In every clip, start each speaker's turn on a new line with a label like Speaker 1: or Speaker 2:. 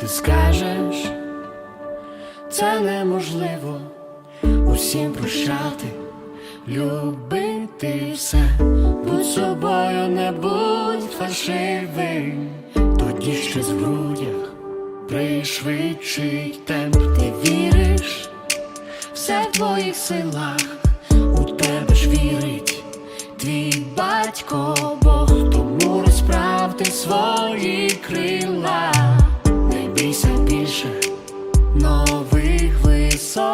Speaker 1: ти скажеш, це неможливо усім прощати, любити все, будь собою, не будь фальшивим, тоді щось в грудях пришвидшить темп, ти віриш, все в твоїх силах, у тебе ж вірить твій батько Бог, тому розправте свої крила, бійся більше нових висот.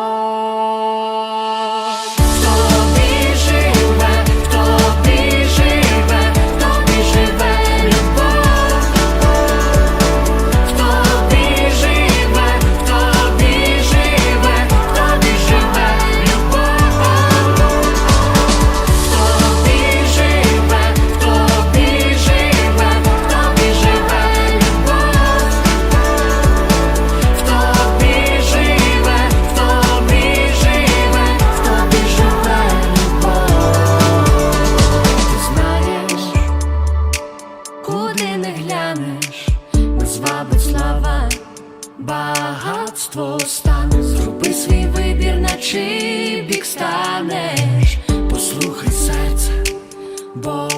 Speaker 1: Куди не глянеш, нас вабить слава, багатство стане, зроби свій вибір, на чий бік станеш, послухай серце, бо